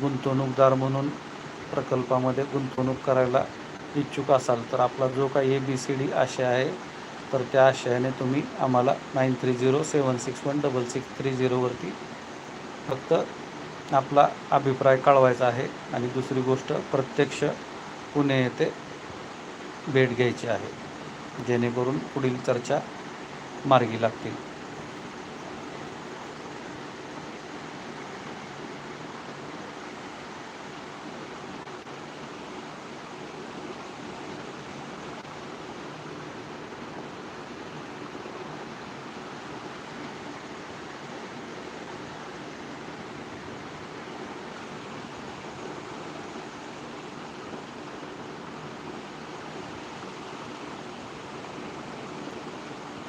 गुंतवणूकदार म्हणून प्रकल्पामध्ये गुंतवणूक करायला इच्छुक असाल तर आपला जो काही ए बी सी डी आशय आहे तर त्या आशयाने तुम्ही आम्हाला nine three zero seven six one double six three झिरोवरती फक्त आपला अभिप्राय कळवायचा आहे आणि दुसरी गोष्ट प्रत्यक्ष पुणे येथे भेट घ्यायची आहे जेणेकरून पुढील चर्चा मार्गी लागतील.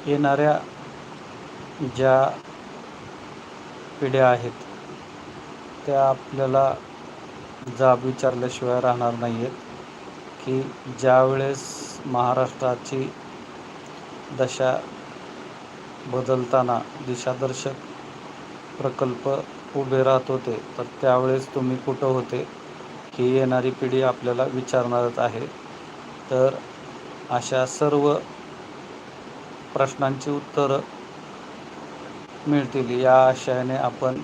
येणाऱ्या ज्या पिढ्या आहेत त्या आपल्याला जाब विचारल्याशिवाय राहणार नाही आहेत की ज्यावेळेस महाराष्ट्राची दशा बदलताना दिशादर्शक प्रकल्प उभे राहत होते तर त्यावेळेस तुम्ही कुठं होते ही येणारी पिढी आपल्याला विचारणारच आहे. तर अशा सर्व प्रश्नांची उत्तरं मिळतील. या आशयाने आपण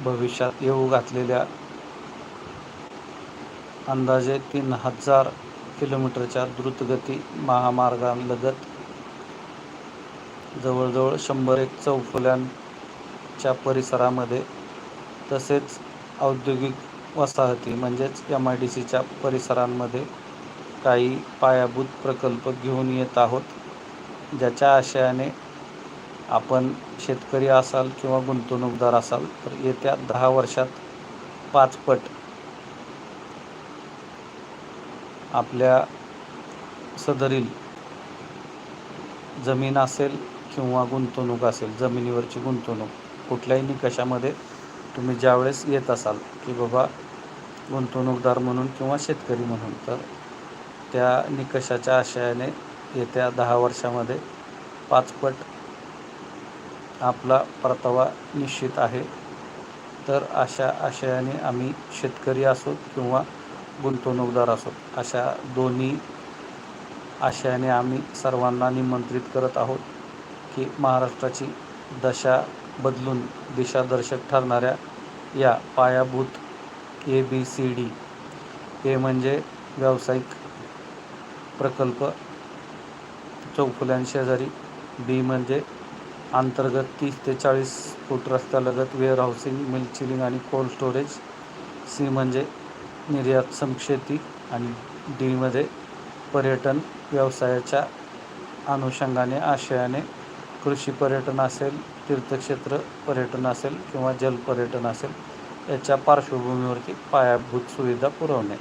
भविष्यात येऊ घातलेल्या अंदाजे तीन हजार किलोमीटरच्या द्रुतगती महामार्गांलगत जवळजवळ शंभर एक चौफुल्यांच्या परिसरामध्ये तसेच औद्योगिक वसाहती म्हणजेच एम आय डी सीच्या परिसरांमध्ये काही पायाभूत प्रकल्प घेऊन येत आहोत. ज्याच्या आशयाने आपण शेतकरी असाल किंवा गुंतवणूकदार असाल तर येत्या दहा वर्षात पाचपट आपल्या सदरील जमीन असेल किंवा गुंतवणूक असेल जमिनीवरची गुंतवणूक कुठल्याही निकषामध्ये तुम्ही ज्यावेळेस येत असाल की बाबा गुंतवणूकदार म्हणून किंवा शेतकरी म्हणून तर त्या निकषाच्या आशयाने येत्या दहा वर्षामध्ये पाचपट आपला परतावा निश्चित आहे. तर अशा आशयाने आम्ही शेतकरी असोत किंवा गुंतवणूकदार असोत अशा दोन्ही आशयाने आम्ही सर्वांना निमंत्रित करत आहोत की महाराष्ट्राची दशा बदलून दिशादर्शक ठरणाऱ्या या पायाभूत A B C D A म्हणजे व्यावसायिक प्रकल्प चौफुल्यांशेजारी बी म्हणजे अंतर्गत तीस ते चाळीस फूट रस्त्यालगत वेअर हाऊसिंग मिल्क चिलिंग आणि कोल्ड स्टोरेज सी म्हणजे निर्यात समक्षेती आणि डीमध्ये पर्यटन व्यवसायाच्या अनुषंगाने आशयाने कृषी पर्यटन असेल तीर्थक्षेत्र पर्यटन असेल किंवा जलपर्यटन असेल याच्या पार्श्वभूमीवरती पायाभूत सुविधा पुरवणे.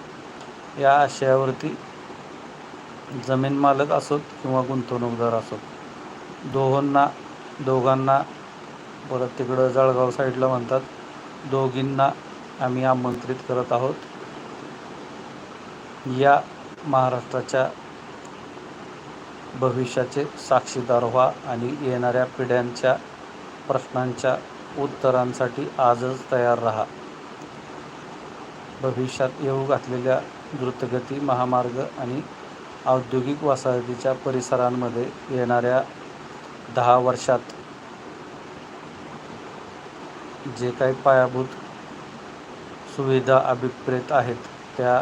या आशयावरती जमीन मालक असोत किंवा गुंतवणूकदार असोत. दोहोंना दोघांना परत तिकडं जळगाव साईडला म्हणतात दोघींना आम्ही आमंत्रित करत आहोत. या महाराष्ट्राच्या भविष्याचे साक्षीदार व्हा आणि येणाऱ्या पिढ्यांच्या प्रश्नांच्या उत्तरांसाठी आजच तयार राहा. भविष्यात येऊ घातलेल्या द्रुतगती महामार्ग आणि औद्योगिक वसाहतीच्या परिसरांमध्ये येणाऱ्या दहा वर्षात जे काही पायाभूत सुविधा अभिप्रेत आहेत त्या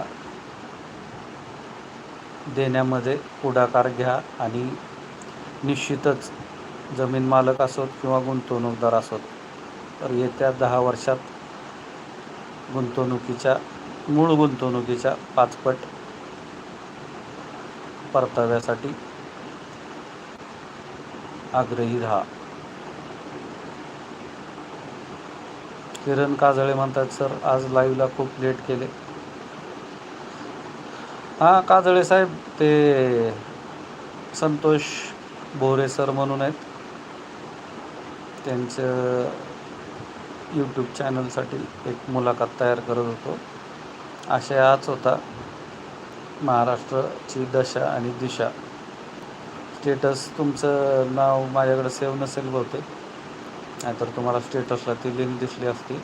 देण्यामध्ये पुढाकार घ्या आणि निश्चितच जमीन मालक असोत किंवा गुंतवणूकदार असोत तर येत्या दहा वर्षात गुंतवणुकीच्या मूळ गुंतवणुकीच्या पाचपट परताव्यासाठी आग्रही राहा. किरण काजळे म्हणतात सर आज लाईव्हला खूप लेट केले. हां काजळे साहेब ते संतोष भोरे सर म्हणून आहेत. त्यांचं यूट्यूब चॅनलसाठी एक मुलाखत तयार करत होतो. आशय हाच होता. महाराष्ट्राची दशा आणि दिशा. स्टेटस तुमचं नाव माझ्याकडे सेव्ह नसेल बहुतेक. नाहीतर तुम्हाला स्टेटसला ती लिंक दिसली असती.